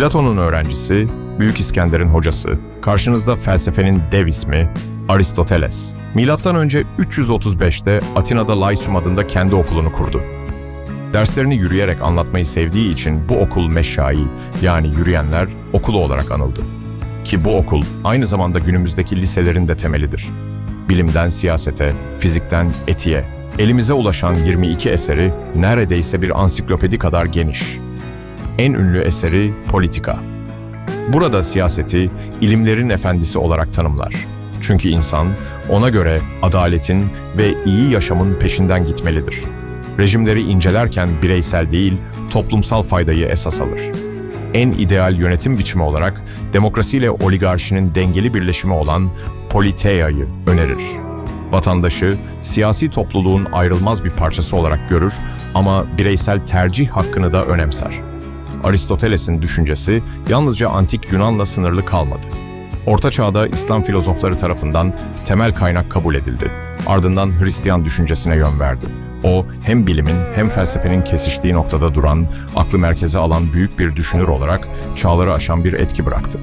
Platon'un öğrencisi, Büyük İskender'in hocası, karşınızda felsefenin dev ismi Aristoteles. Milattan önce 335'te Atina'da Lyceum adında kendi okulunu kurdu. Derslerini yürüyerek anlatmayı sevdiği için bu okul meşai yani yürüyenler okulu olarak anıldı. Ki bu okul aynı zamanda günümüzdeki liselerin de temelidir. Bilimden siyasete, fizikten etiğe, elimize ulaşan 22 eseri neredeyse bir ansiklopedi kadar geniş. En ünlü eseri Politika. Burada siyaseti ilimlerin efendisi olarak tanımlar. Çünkü insan ona göre adaletin ve iyi yaşamın peşinden gitmelidir. Rejimleri incelerken bireysel değil, toplumsal faydayı esas alır. En ideal yönetim biçimi olarak demokrasiyle oligarşinin dengeli birleşimi olan politeia'yı önerir. Vatandaşı siyasi topluluğun ayrılmaz bir parçası olarak görür ama bireysel tercih hakkını da önemser. Aristoteles'in düşüncesi yalnızca antik Yunan'la sınırlı kalmadı. Orta Çağ'da İslam filozofları tarafından temel kaynak kabul edildi. Ardından Hristiyan düşüncesine yön verdi. O hem bilimin hem felsefenin kesiştiği noktada duran, aklı merkeze alan büyük bir düşünür olarak çağları aşan bir etki bıraktı.